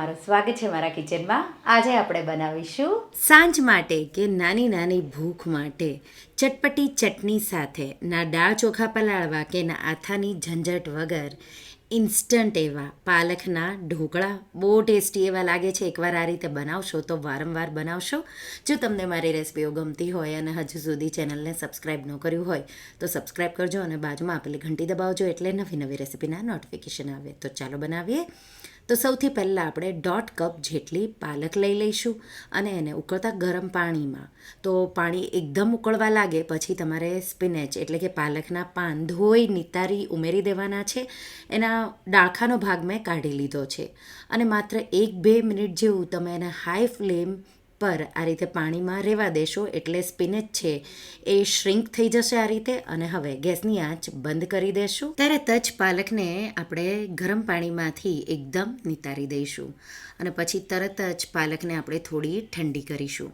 તમારું સ્વાગત છે મારા કિચનમાં. આજે આપણે બનાવીશું સાંજ માટે કે નાની નાની ભૂખ માટે ચટપટી ચટણી સાથે, ના દાળ ચોખા પલાળવા કે ના આથાની ઝંઝટ વગર ઇન્સ્ટન્ટ એવા પાલકના ઢોકળા. બહુ ટેસ્ટી એવા લાગે છે. એકવાર આ રીતે બનાવશો તો વારંવાર બનાવશો. જો તમને મારી રેસીપીઓ ગમતી હોય અને હજુ સુધી ચેનલને સબસ્ક્રાઈબ ન કર્યું હોય, તો સબસ્ક્રાઈબ કરજો અને બાજુમાં આપેલી ઘંટી દબાવજો એટલે નવી નવી રેસીપીના નોટિફિકેશન આવે. તો ચાલો બનાવીએ. તો સૌથી પહેલાં આપણે દોઢ કપ જેટલી પાલક લઈ લઈશું અને એને ઉકળતા ગરમ પાણીમાં. તો પાણી એકદમ ઉકળવા લાગે, પછી તમારે સ્પિનેચ એટલે કે પાલકના પાન ધોઈ, નિતારી ઉમેરી દેવાના છે. એના ડાળખાનો ભાગ મેં કાઢી લીધો છે. અને માત્ર એક બે મિનિટ જેવું તમે એને હાઈ ફ્લેમ પર આ રીતે પાણીમાં રહેવા દેશો એટલે સ્પિનેચ છે. એ શ્રિંક થઈ જશે આ રીતે અને હવે ગેસની આંચ બંધ કરી દેશું. તરત જ પાલકને આપણે ગરમ પાણીમાંથી એકદમ નિતારી દઈશું અને પછી તરત જ પાલકને આપણે થોડી ઠંડી કરીશું.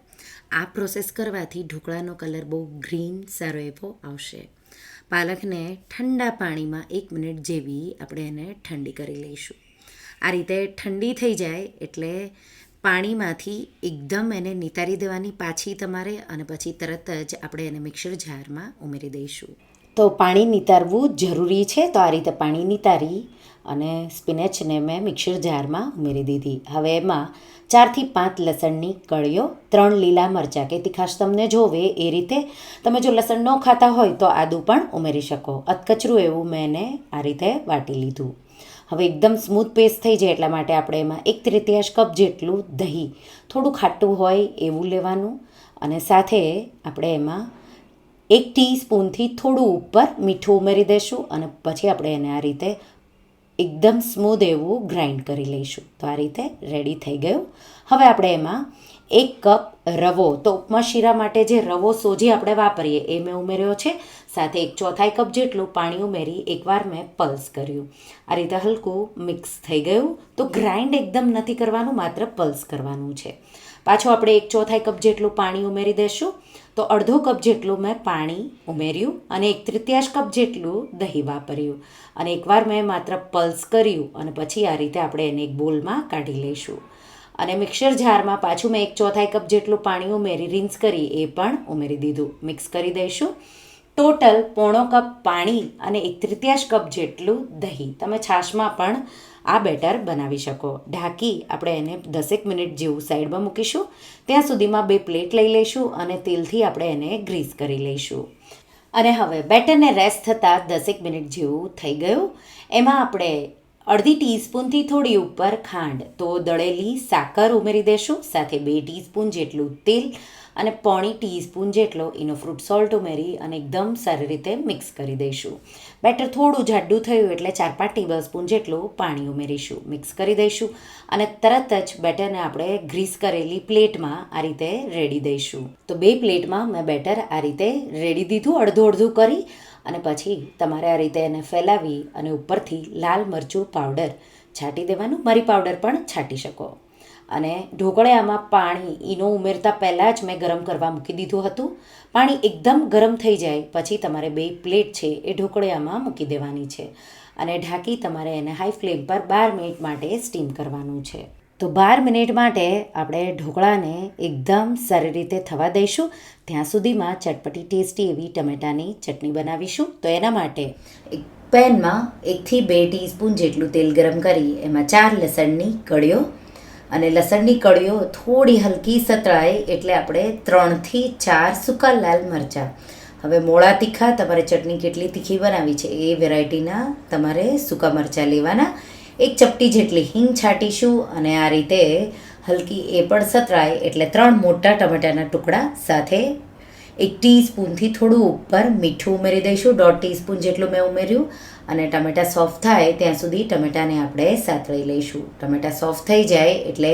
આ પ્રોસેસ કરવાથી ઢોકળાનો કલર બહુ ગ્રીન સારો એવો આવશે. પાલકને ઠંડા પાણીમાં એક મિનિટ જેવી આપણે એને ઠંડી કરી લઈશું. આ રીતે ઠંડી થઈ જાય એટલે પાણીમાંથી એકદમ એને નિતારી દેવાની પાછી તમારે અને પછી તરત જ આપણે એને મિક્સર જારમાં ઉમેરી દઈશું. તો પાણી નિતારવું જરૂરી છે, તો આ રીતે પાણી નિતારી અને સ્પિનેચને મેં મિક્સર જારમાં ઉમેરી દીધી. હવે એમાં ચારથી પાંચ લસણની કળીઓ, ત્રણ લીલા મરચાં કે તીખાશ તમને જોવે એ રીતે તમે જો લસણ ન ખાતા હોય તો આદું પણ ઉમેરી શકો. અધકચરું એવું મેં એને આ રીતે વાટી લીધું. હવે એકદમ સ્મૂથ પેસ્ટ થઈ જાય એટલા માટે આપણે એમાં એક તૃતીયાંશ કપ જેટલું દહીં થોડું ખાટું હોય એવું લેવાનું અને સાથે આપણે એમાં એક ટીસ્પૂનથી થોડું ઉપર મીઠું ઉમેરી દઈશું અને પછી આપણે એને આ રીતે એકદમ સ્મૂધ એવું ગ્રાઇન્ડ કરી લઈશું. તો આ રીતે રેડી થઈ ગયું. હવે આપણે એમાં એક કપ રવો. તો ઉપમા શીરા માટે જે રવો સોજી આપણે વાપરીએ, એ મેં ઉમેર્યો છે. સાથે એક ચોથાઈ કપ જેટલું પાણી ઉમેરી એકવાર મેં પલ્સ કર્યું. આ રીતે હલકું મિક્સ થઈ ગયું. તો ગ્રાઇન્ડ એકદમ નથી કરવાનું, માત્ર પલ્સ કરવાનું છે. પાછું આપણે એક ચોથાઈ કપ જેટલું પાણી ઉમેરી દઈશું તો અડધો કપ જેટલું મેં પાણી ઉમેર્યું અને એક તૃતીયાશ કપ જેટલું દહીં વાપર્યું. અને એકવાર મેં માત્ર પલ્સ કર્યું અને પછી આ રીતે આપણે એને એક બોલમાં કાઢી લઈશું. અને મિક્સર જારમાં પાછું મેં એક ચોથાઈ કપ જેટલું પાણી ઉમેરી રિન્સ કરી, એ પણ ઉમેરી દીધું. મિક્સ કરી દઈશું. ટોટલ પોણો કપ પાણી અને એક તૃતીયાશ કપ જેટલું દહીં. તમે છાશમાં પણ આ બેટર બનાવી શકો. ઢાંકી આપણે એને દસેક મિનિટ જેવું સાઈડમાં મૂકીશું. ત્યાં સુધીમાં બે પ્લેટ લઈ લઈશું અને તેલથી આપણે એને ગ્રીસ કરી લઈશું. અને હવે બેટરને રેસ્ટ થતાં દસેક મિનિટ જેવું થઈ ગયું. એમાં આપણે અડધી ટીસ્પૂનથી થોડી ઉપર ખાંડ. તો દળેલી સાકર ઉમેરી દેશું, સાથે બે ટીસ્પૂન જેટલું તેલ અને પોણી ટીસ્પૂન જેટલો એનો ફ્રૂટ સોલ્ટ ઉમેરી અને એકદમ સારી રીતે મિક્સ કરી દઈશું. બેટર થોડું જાડું થયું એટલે ચાર પાંચ ટેબલ સ્પૂન જેટલું પાણી ઉમેરીશું. મિક્સ કરી દઈશું અને તરત જ બેટરને આપણે ગ્રીસ કરેલી પ્લેટમાં આ રીતે રેડી દઈશું. તો બે પ્લેટમાં મેં બેટર આ રીતે રેડી દીધું, અડધું અડધું કરી અને પછી તમારે આ રીતે એને ફેલાવી અને ઉપરથી લાલ મરચું પાવડર છાંટી દેવાનું. મરી પાવડર પણ છાંટી શકો. અને ઢોકળિયામાં પાણી ઈનો ઉમેરતા પહેલાં જ મેં ગરમ કરવા મૂકી દીધું હતું. પાણી એકદમ ગરમ થઈ જાય પછી તમારે બે પ્લેટ છે એ ઢોકળિયામાં મૂકી દેવાની છે. અને ઢાંકી તમારે એને હાઈ ફ્લેમ પર બાર મિનિટ માટે સ્ટીમ કરવાનું છે. તો બાર મિનિટ માટે આપણે ઢોકળાને એકદમ સારી રીતે થવા દઈશું. ત્યાં સુધીમાં ચટપટી ટેસ્ટી એવી ટમેટાની ચટણી બનાવીશું. તો એના માટે એક પેનમાં એકથી બે ટીસ્પૂન જેટલું તેલ ગરમ કરી એમાં ચાર લસણની કળીઓ અને લસણની કળીઓ થોડી હલકી સતળાય એટલે આપણે ત્રણથી ચાર સૂકા લાલ મરચાં. હવે મોળા તીખા તમારે ચટણી કેટલી તીખી બનાવી છે એ વેરાયટીના તમારે સૂકા મરચાં લેવાના. એક ચપટી જેટલી હિંગ છાંટીશું અને આ રીતે હલકી એ પણ સતરાય એટલે ત્રણ મોટા ટમેટાના ટુકડા સાથે એક ટીસ્પૂનથી થોડું ઉપર મીઠું ઉમેરી દઈશું, દોઢ ટીસ્પૂન જેટલું મેં ઉમેર્યું અને ટમેટાં સોફ્ટ થાય ત્યાં સુધી ટમેટાને આપણે સાતળી લઈશું. ટમેટાં સોફ્ટ થઈ જાય એટલે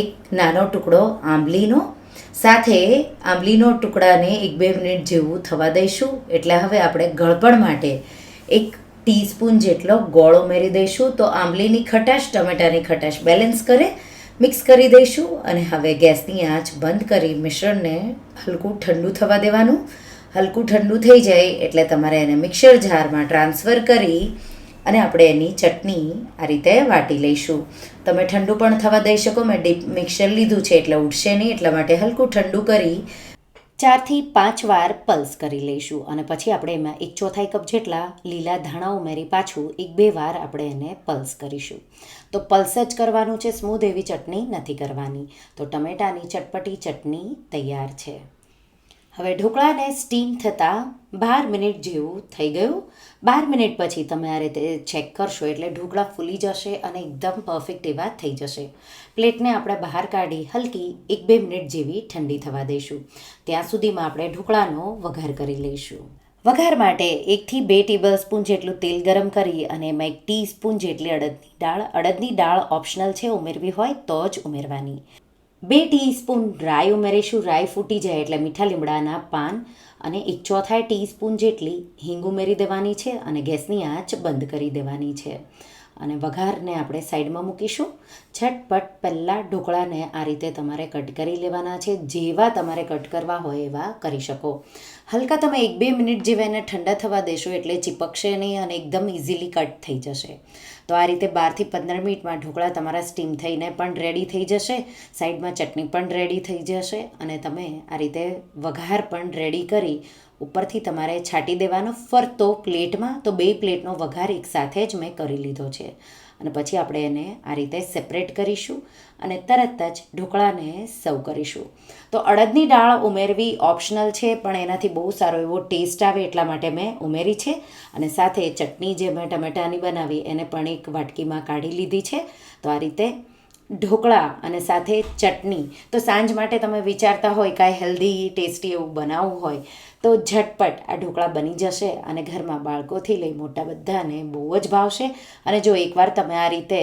એક નાનો ટુકડો આંબલીનો સાથે આંબલીનો ટુકડાને એક બે મિનિટ જેવું થવા દઈશું એટલે હવે આપણે ગળપણ માટે એક ટીસ્પૂન જેટલો ગોળ ઉમેરી દઈશું તો આંબલીની ખટાશ, ટમેટાની ખટાશ બેલેન્સ કરે મિક્સ કરી દઈશું અને હવે ગેસની આંચ બંધ કરી મિશ્રણને હલકું ઠંડુ થવા દેવાનું. હલકું ઠંડુ થઈ જાય એટલે તમારે એને મિક્સર જારમાં ટ્રાન્સફર કરી અને આપણે એની ચટણી આ રીતે વાટી લઈશું. તમે ઠંડુ પણ થવા દઈ શકો, મેં ડીપ મિક્સર લીધું છે એટલે ઉડશે નહીં, એટલા માટે હલકું ઠંડુ કરી ચારથી પાંચ વાર પલ્સ કરી લઈશું અને પછી આપણે એમાં એક ચોથાઈ કપ જેટલા લીલા ધાણા ઉમેરી પાછું એક બે વાર આપણે એને પલ્સ કરીશું. તો પલ્સ જ કરવાનું છે, સ્મૂધ એવી ચટણી નથી કરવાની. તો ટમેટાની ચટપટી ચટણી તૈયાર છે. હવે ઢોકળાને સ્ટીમ થતાં બાર મિનિટ જેવું થઈ ગયું. બાર મિનિટ પછી તમે આ રીતે ચેક કરશો એટલે ઢોકળા ફૂલી જશે અને એકદમ પરફેક્ટ એવા થઈ જશે. પ્લેટને આપણે બહાર કાઢી હલકી એક બે મિનિટ જેવી ઠંડી થવા દઈશું. ત્યાં સુધીમાં આપણે ઢોકળાનો વઘાર કરી લઈશું. વઘાર માટે એકથી બે ટેબલ સ્પૂન જેટલું તેલ ગરમ કરી અને એમાં એક ટી સ્પૂન જેટલી અડદની દાળ. અડદની દાળ ઓપ્શનલ છે, ઉમેરવી હોય તો જ ઉમેરવાની. બે ટીસ્પૂન રાઈ ઉમેરીશું. રાઈ ફૂટી જાય એટલે મીઠા લીમડાના પાન અને એક ચોથાઈ ટીસ્પૂન જેટલી હિંગ ઉમેરી દેવાની છે અને ગેસની આંચ બંધ કરી દેવાની છે. અને વઘારને આપણે સાઈડમાં મૂકીશું. ઝટપટ પહેલાં ઢોકળાને આ રીતે તમારે કટ કરી લેવાના છે. જેવા તમારે કટ કરવા હોય એવા કરી શકો. હલકા તમે એક બે મિનિટ જેવા એને ઠંડા થવા દેશો એટલે ચીપકશે નહીં અને એકદમ ઇઝીલી કટ થઈ જશે. તો આ રીતે બારથી પંદર મિનિટમાં ઢોકળા તમારા સ્ટીમ થઈને પણ રેડી થઈ જશે. સાઈડમાં ચટણી પણ રેડી થઈ જશે અને તમે આ રીતે વઘાર પણ રેડી કરી ઉપરથી તમારે છાંટી દેવાનો. ફરતો પ્લેટમાં તો બે પ્લેટનો વઘાર એકસાથે જ મેં કરી લીધો છે. અને પછી આપણે એને આ રીતે સેપરેટ કરીશું અને તરત જ ઢોકળાને સર્વ કરીશું. તો અડદની દાળ ઉમેરવી ઓપ્શનલ છે, પણ એનાથી બહુ સારો એવો ટેસ્ટ આવે એટલા માટે મેં ઉમેરી છે. અને સાથે ચટણી જે મેં ટમેટાની બનાવી, એને પણ એક વાટકીમાં કાઢી લીધી છે. તો આ રીતે ઢોકળા અને સાથે ચટણી. તો સાંજ માટે તમે વિચારતા હોય કાંઈ હેલ્ધી ટેસ્ટી એવું બનાવવું હોય, તો ઝટપટ આ ઢોકળા બની જશે અને ઘરમાં બાળકોથી લઈ મોટા બધાને બહુ જ ભાવશે. અને જો એકવાર તમે આ રીતે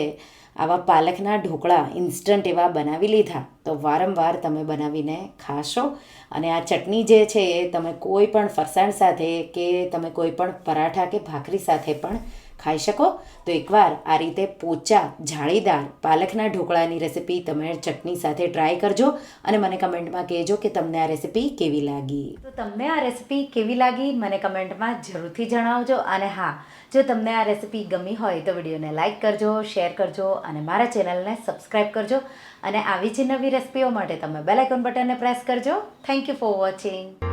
આવા પાલકના ઢોકળા ઇન્સ્ટન્ટ એવા બનાવી લીધા, તો વારંવાર તમે બનાવીને ખાશો. અને આ ચટણી જે છે એ તમે કોઈ પણ ફરસાણ સાથે કે તમે કોઈ પણ પરાઠા કે ભાખરી સાથે પણ ખાઈ શકો? તો એકવાર આ રીતે પોચા, જાળીદાર, પાલકના ઢોકળાની રેસિપી તમે ચટણી સાથે ટ્રાય કરજો અને મને કમેન્ટમાં કહેજો કે તમને આ રેસિપી કેવી લાગી. તો તમને આ રેસિપી કેવી લાગી? મને કમેન્ટમાં જરૂરથી જણાવજો. અને હા, જો તમને આ રેસિપી ગમી હોય તો વિડીયોને લાઇક કરજો, શેર કરજો અને મારા ચેનલને સબસ્ક્રાઈબ કરજો. અને આવી જ નવી રેસિપીઓ માટે તમે બેલાઇકોન બટનને પ્રેસ કરજો. Thank you for watching.